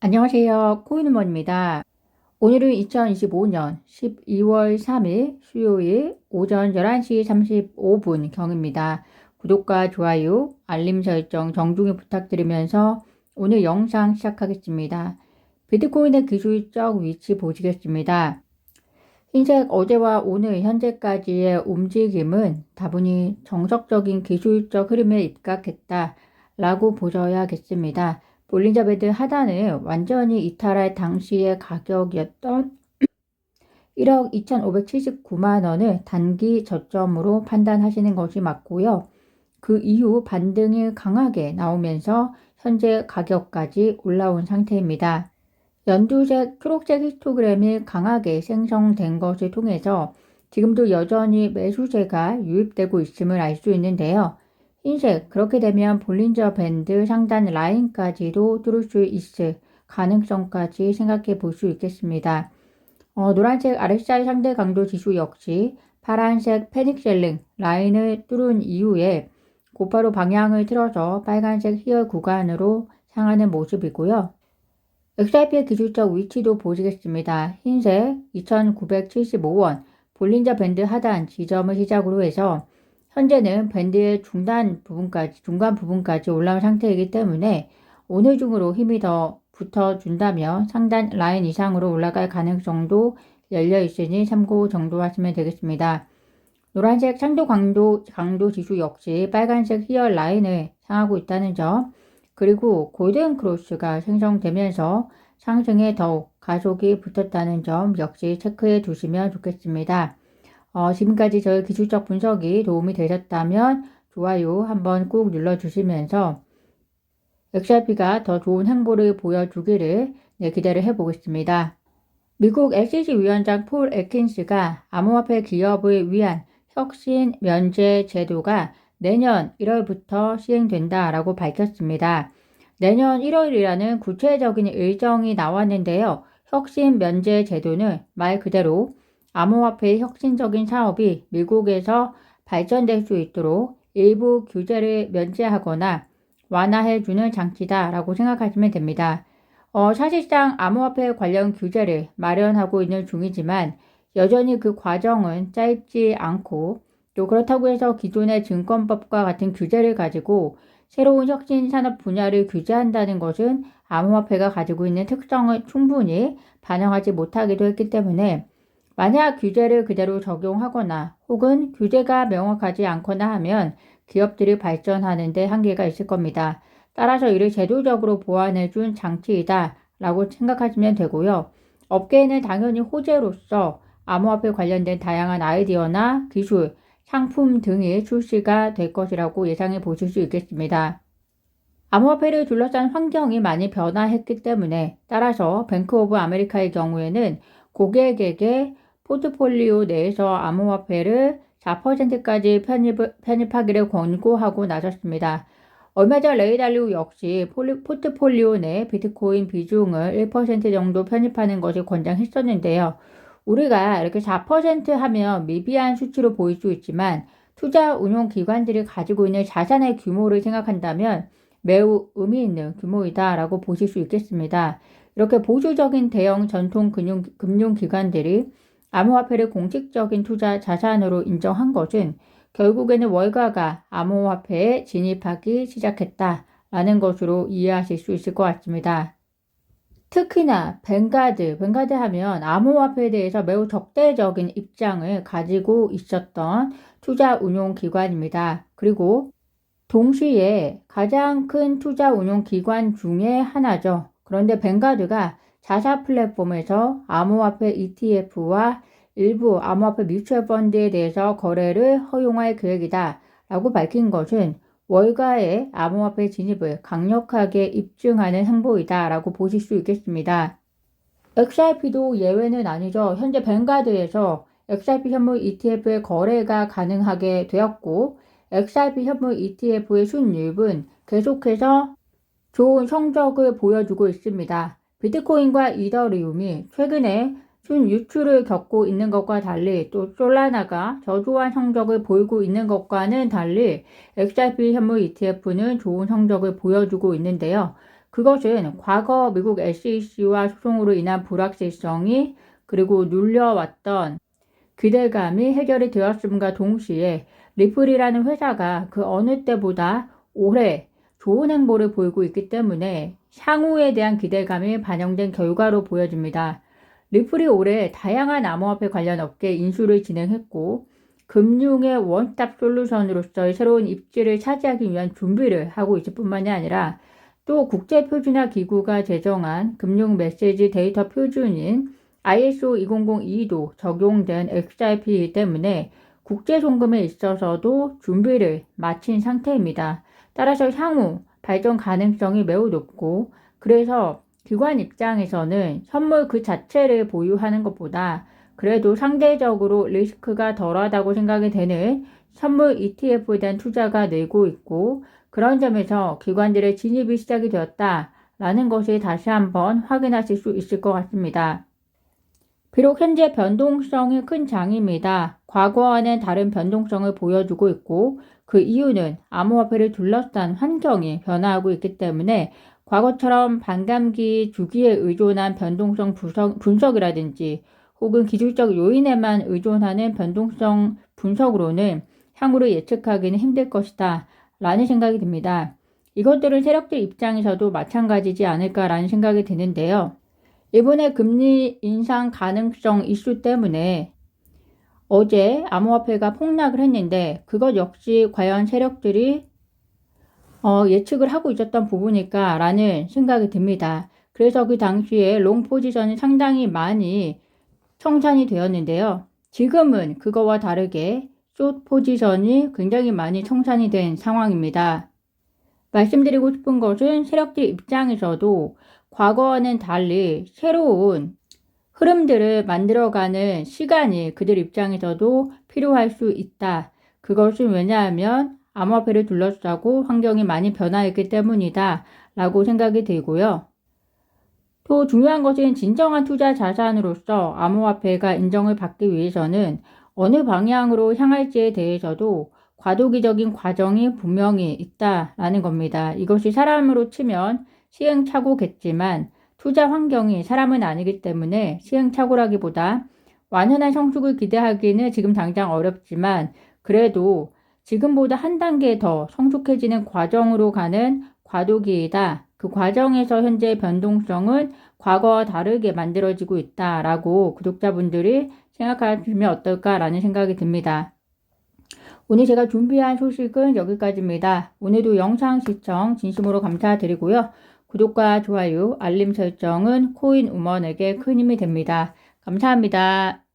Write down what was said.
안녕하세요. 코인우먼입니다. 오늘은 2025년 12월 3일 수요일 오전 11시 35분 경입니다. 구독과 좋아요, 알림 설정 정중히 부탁드리면서 오늘 영상 시작하겠습니다. 비트코인의 기술적 위치 보시겠습니다. 흰색 어제와 오늘 현재까지의 움직임은 다분히 정석적인 기술적 흐름에 입각했다 라고 보셔야겠습니다. 볼린저 밴드 하단을 완전히 이탈할 당시의 가격이었던 1억 2,579만 원을 단기 저점으로 판단하시는 것이 맞고요. 그 이후 반등이 강하게 나오면서 현재 가격까지 올라온 상태입니다. 연두색 초록색 히스토그램이 강하게 생성된 것을 통해서 지금도 여전히 매수세가 유입되고 있음을 알 수 있는데요. 흰색, 그렇게 되면 볼린저 밴드 상단 라인까지도 뚫을 수 있을 가능성까지 생각해 볼 수 있겠습니다. 어, 노란색 RSI 상대 강도 지수 역시 파란색 패닉셀링 라인을 뚫은 이후에 곧바로 방향을 틀어서 빨간색 히어 구간으로 향하는 모습이고요. XRP의 기술적 위치도 보시겠습니다. 흰색 2975원 볼린저 밴드 하단 지점을 시작으로 해서 현재는 밴드의 중단 부분까지 중간 부분까지 올라온 상태이기 때문에 오늘 중으로 힘이 더 붙어준다면 상단 라인 이상으로 올라갈 가능성도 열려 있으니 참고 정도 하시면 되겠습니다. 노란색 상도 강도, 강도 지수 역시 빨간색 히어 라인을 향하고 있다는 점, 그리고 골든 크로스가 생성되면서 상승에 더욱 가속이 붙었다는 점 역시 체크해 두시면 좋겠습니다. 어, 지금까지 저희 기술적 분석이 도움이 되셨다면 좋아요 한번 꾹 눌러주시면서 XRP가 더 좋은 행보를 보여주기를 네, 기대를 해보겠습니다. 미국 SEC 위원장 폴 에킨스가 암호화폐 기업을 위한 혁신 면제 제도가 내년 1월부터 시행된다라고 밝혔습니다. 내년 1월이라는 구체적인 일정이 나왔는데요. 혁신 면제 제도는 말 그대로 암호화폐의 혁신적인 사업이 미국에서 발전될 수 있도록 일부 규제를 면제하거나 완화해주는 장치다라고 생각하시면 됩니다. 어, 사실상 암호화폐 관련 규제를 마련하고 있는 중이지만 여전히 그 과정은 짧지 않고 또 그렇다고 해서 기존의 증권법과 같은 규제를 가지고 새로운 혁신 산업 분야를 규제한다는 것은 암호화폐가 가지고 있는 특성을 충분히 반영하지 못하기도 했기 때문에 만약 규제를 그대로 적용하거나 혹은 규제가 명확하지 않거나 하면 기업들이 발전하는 데 한계가 있을 겁니다. 따라서 이를 제도적으로 보완해 준 장치이다 라고 생각하시면 되고요. 업계에는 당연히 호재로서 암호화폐 관련된 다양한 아이디어나 기술, 상품 등이 출시가 될 것이라고 예상해 보실 수 있겠습니다. 암호화폐를 둘러싼 환경이 많이 변화했기 때문에 따라서 뱅크 오브 아메리카의 경우에는 고객에게 포트폴리오 내에서 암호화폐를 4%까지 편입, 편입하기를 권고하고 나섰습니다. 얼마 전 레이달리오 역시 폴리, 포트폴리오 내 비트코인 비중을 1% 정도 편입하는 것을 권장했었는데요. 우리가 이렇게 4% 하면 미비한 수치로 보일 수 있지만 투자 운용 기관들이 가지고 있는 자산의 규모를 생각한다면 매우 의미 있는 규모이다라고 보실 수 있겠습니다. 이렇게 보수적인 대형 전통 금융, 금융기관들이 암호화폐를 공식적인 투자 자산으로 인정한 것은 결국에는 월가가 암호화폐에 진입하기 시작했다라는 것으로 이해하실 수 있을 것 같습니다. 특히나 뱅가드, 뱅가드 하면 암호화폐에 대해서 매우 적대적인 입장을 가지고 있었던 투자 운용 기관입니다. 그리고 동시에 가장 큰 투자 운용 기관 중에 하나죠. 그런데 뱅가드가 자사 플랫폼에서 암호화폐 ETF와 일부 암호화폐 뮤추얼 펀드에 대해서 거래를 허용할 계획이다 라고 밝힌 것은 월가의 암호화폐 진입을 강력하게 입증하는 행보이다 라고 보실 수 있겠습니다. XRP도 예외는 아니죠. 현재 뱅가드에서 XRP 현물 ETF의 거래가 가능하게 되었고 XRP 현물 ETF의 순유입은 계속해서 좋은 성적을 보여주고 있습니다. 비트코인과 이더리움이 최근에 순 유출을 겪고 있는 것과 달리 또 솔라나가 저조한 성적을 보이고 있는 것과는 달리 XRP 현물 ETF는 좋은 성적을 보여주고 있는데요. 그것은 과거 미국 SEC와 소송으로 인한 불확실성이 그리고 눌려왔던 기대감이 해결이 되었음과 동시에 리플이라는 회사가 그 어느 때보다 올해 좋은 행보를 보이고 있기 때문에 향후에 대한 기대감이 반영된 결과로 보여집니다. 리플이 올해 다양한 암호화폐 관련 업계 인수를 진행했고 금융의 원스톱 솔루션으로서의 새로운 입지를 차지하기 위한 준비를 하고 있을 뿐만이 아니라 또 국제표준화 기구가 제정한 금융 메시지 데이터 표준인 ISO 2002도 적용된 XRP이기 때문에 국제 송금에 있어서도 준비를 마친 상태입니다. 따라서 향후 발전 가능성이 매우 높고 그래서 기관 입장에서는 선물 그 자체를 보유하는 것보다 그래도 상대적으로 리스크가 덜하다고 생각이 되는 선물 ETF에 대한 투자가 늘고 있고 그런 점에서 기관들의 진입이 시작이 되었다라는 것을 다시 한번 확인하실 수 있을 것 같습니다. 비록 현재 변동성이 큰 장입니다. 과거와는 다른 변동성을 보여주고 있고 그 이유는 암호화폐를 둘러싼 환경이 변화하고 있기 때문에 과거처럼 반감기 주기에 의존한 변동성 분석, 분석 이라든지 혹은 기술적 요인에만 의존하는 변동성 분석으로는 향후를 예측하기는 힘들 것이다 라는 생각이 듭니다. 이것들은 세력들 입장에서도 마찬가지지 않을까라는 생각이 드는데요. 이번에 금리 인상 가능성 이슈 때문에 어제 암호화폐가 폭락을 했는데 그것 역시 과연 세력들이 어, 예측을 하고 있었던 부분일까 라는 생각이 듭니다. 그래서 그 당시에 롱 포지션이 상당히 많이 청산이 되었는데요. 지금은 그거와 다르게 숏 포지션이 굉장히 많이 청산이 된 상황입니다. 말씀드리고 싶은 것은 세력들 입장에서도 과거와는 달리 새로운 흐름들을 만들어가는 시간이 그들 입장에서도 필요할 수 있다. 그것은 왜냐하면 암호화폐를 둘러싸고 환경이 많이 변화했기 때문이다. 라고 생각이 들고요. 또 중요한 것은 진정한 투자 자산으로서 암호화폐가 인정을 받기 위해서는 어느 방향으로 향할지에 대해서도 과도기적인 과정이 분명히 있다라는 겁니다. 이것이 사람으로 치면 시행착오겠지만 투자 환경이 사람은 아니기 때문에 시행착오라기보다 완연한 성숙을 기대하기는 지금 당장 어렵지만 그래도 지금보다 한 단계 더 성숙해지는 과정으로 가는 과도기이다. 그 과정에서 현재 변동성은 과거와 다르게 만들어지고 있다라고 구독자분들이 생각하시면 어떨까라는 생각이 듭니다. 오늘 제가 준비한 소식은 여기까지입니다. 오늘도 영상 시청 진심으로 감사드리고요. 구독과 좋아요, 알림 설정은 코인 우먼에게 큰 힘이 됩니다. 감사합니다.